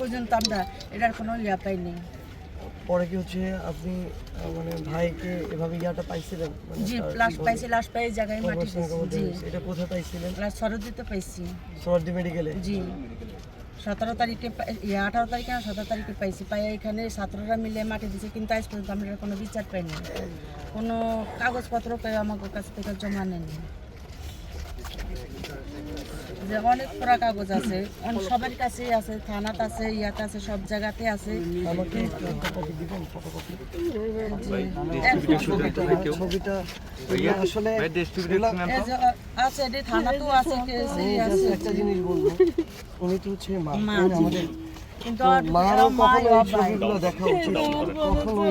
পর্যন্ত আমরা এটার কোনো ইয়া পাইনি পরে কি হচ্ছে আপনি মানে ভাইকে এভাবে ইয়াটা পাইছিলেন? মানে জি লাশ পাইছি লাশ পাই এই জায়গায় মাটি জি। এটা কোথায় পাইছিলেন? লাশ সরদিতে পাইছি। সরদি মেডিকেলে? জি। সতেরো তারিখে ইয়ে আঠারো তারিখে না সতেরো তারিখে পাইছি। পাই এখানে ছাত্ররা মিলে মাটি দিছে কিন্তু আজ পর্যন্ত আমরা কোনো বিচার পাইনি। কোনো কাগজপত্র কেউ আমাদের কাছ থেকে জমা নেয়নি। যে অনেক পুরা কাগজ আছে। অনেক সবার কাছেই আছে থানাত আছে ইয়াতে আছে সব জায়গাতে আছে। এটি থানাতেও একটা জিনিস বলব। উনি তো হচ্ছে মা। আমাদের? কিন্তু মারও কখনো ছবিগুলো দেখা উচিত কখনোই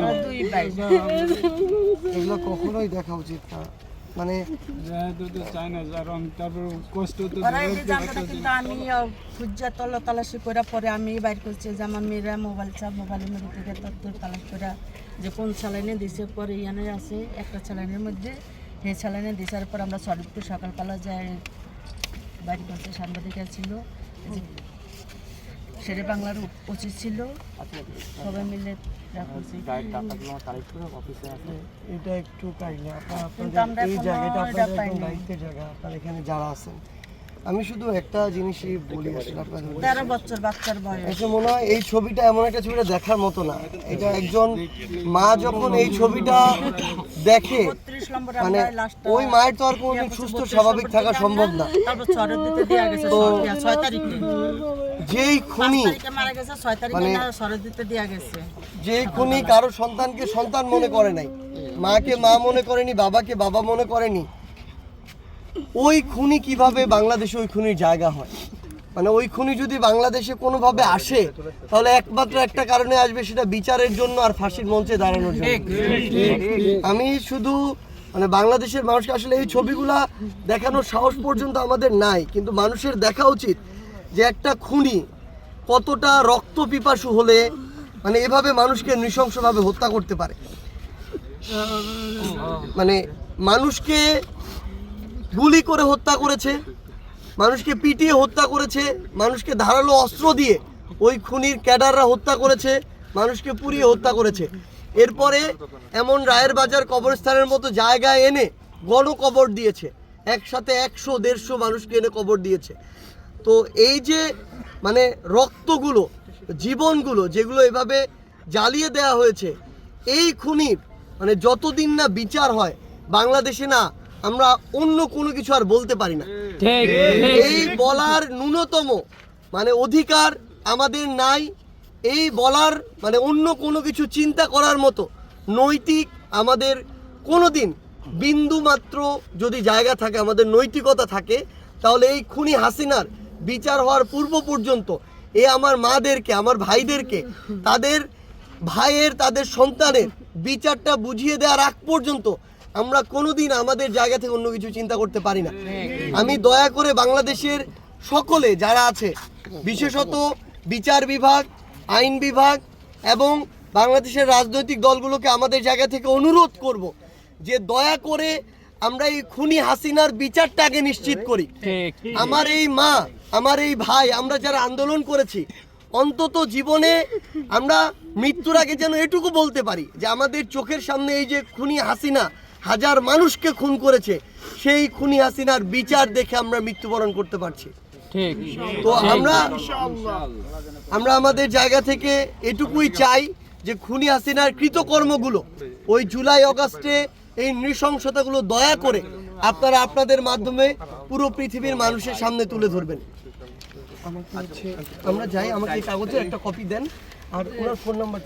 এগুলো কখনোই দেখা উচিত না। মানে আমি খুঁজা তল তালাশি করে পরে আমি বাইর করছি, যে আমার মেয়েরা মোবাইল চাপ মোবাইলের মধ্যে থেকে তথ্য তালাশ করে যে কোন স্যালাইনে দিছে, পরে ইয়ানে আছে, একটা স্যালাইনের মধ্যে, সেই স্যালাইনে দিছার পর আমরা সরিদপুর সকালবেলা যাই, বাইর করছে সাংবাদিক ছিল শেরে বাংলার উচিত ছিল সবাই মিলে। এটা একটু কাইন্ডলি আপনার এই জায়গাটা পাইনি। দায়িত্বের জায়গা আপনার এখানে যারা আছেন আমি শুধু একটা জিনিসই বলি আসলে আপনাদের তেরো বছর বাচ্চার বয়স। এসে মনে হয় এই ছবিটা এমন একটা ছবিটা দেখার মতো না। এটা একজন মা যখন এই ছবিটা দেখে মানে ওই মায়ের তো আর কোনো সুস্থ স্বাভাবিক থাকা সম্ভব না। যেই খুনি মারা গেছে ছয় তারিখে মানে- যেই খুনি কারও সন্তানকে সন্তান মনে করে নাই মাকে মা মনে করেনি বাবাকে বাবা মনে করেনি ওই খুনি কীভাবে বাংলাদেশে ওই খুনির জায়গা হয়? মানে ওই খুনি যদি বাংলাদেশে কোনোভাবে আসে, তাহলে একমাত্র একটা কারণে আসবে, সেটা বিচারের জন্য আর ফাঁসির মঞ্চে দাঁড়ানোর জন্য। আমি শুধু মানে বাংলাদেশের মানুষকে আসলে এই ছবিগুলা দেখানোর সাহস পর্যন্ত আমাদের নাই, কিন্তু মানুষের দেখা উচিত যে একটা খুনি কতটা রক্ত পিপাসু হলে মানে এভাবে মানুষকে নৃশংসভাবে হত্যা করতে পারে। মানে মানুষকে গুলি করে হত্যা করেছে, মানুষকে পিটিয়ে হত্যা করেছে, মানুষকে ধারালো অস্ত্র দিয়ে ওই খুনির ক্যাডাররা হত্যা করেছে, মানুষকে পুড়িয়ে হত্যা করেছে। এরপরে এমন রায়ের বাজার কবরস্থানের মতো জায়গায় এনে গণকবর দিয়েছে। একসাথে একশো, দেড়শো মানুষকে এনে কবর দিয়েছে। তো এই যে মানে রক্তগুলো, জীবনগুলো যেগুলো এভাবে জ্বালিয়ে দেওয়া হয়েছে, এই খুনির মানে যতদিন না বিচার হয়, বাংলাদেশে না আমরা অন্য কোনো কিছু আর বলতে পারি না। এই বলার ন্যূনতম মানে অধিকার আমাদের নাই। এই বলার মানে অন্য কোনো কিছু চিন্তা করার মতো নৈতিক আমাদের কোনো দিন বিন্দু মাত্র যদি জায়গা থাকে আমাদের নৈতিকতা থাকে তাহলে এই খুনি হাসিনার বিচার হওয়ার পূর্ব পর্যন্ত এ আমার মাদেরকে আমার ভাইদেরকে তাদের ভাইয়ের তাদের সন্তানের বিচারটা বুঝিয়ে দেওয়ার আগ পর্যন্ত আমরা কোনোদিন আমাদের জায়গা থেকে অন্য কিছু চিন্তা করতে পারি না। আমি দয়া করে বাংলাদেশের সকলে যারা আছে বিশেষত বিচার বিভাগ আইন বিভাগ এবং বাংলাদেশের রাজনৈতিক দলগুলোকে আমাদের জায়গা থেকে অনুরোধ করব যে দয়া করে আমরা এই খুনি হাসিনার বিচারটা আগে নিশ্চিত করি। আমার এই মা আমার এই ভাই আমরা যারা আন্দোলন করেছি অন্তত জীবনে আমরা মৃত্যুর আগে যেন এটুকু বলতে পারি যে আমাদের চোখের সামনে এই যে খুনি হাসিনা হাজার মানুষকে খুন করেছে। সেই খুনি হাসিনার বিচার দেখে আমরা মৃত্যুবরণ করতে পারছি। ঠিক। তো আমরা আমরা আমাদের জায়গা থেকে এটুকুই চাই যে খুনি হাসিনার কৃতকর্মগুলো ওই জুলাই অগাস্টে এই নৃশংসতাগুলো দয়া করে আপনারা আপনাদের মাধ্যমে পুরো পৃথিবীর মানুষের সামনে তুলে ধরবেন। আমরা যাই আমাকে এই কাগজের একটা কপি দেন। আর ওনার ফোন নাম্বার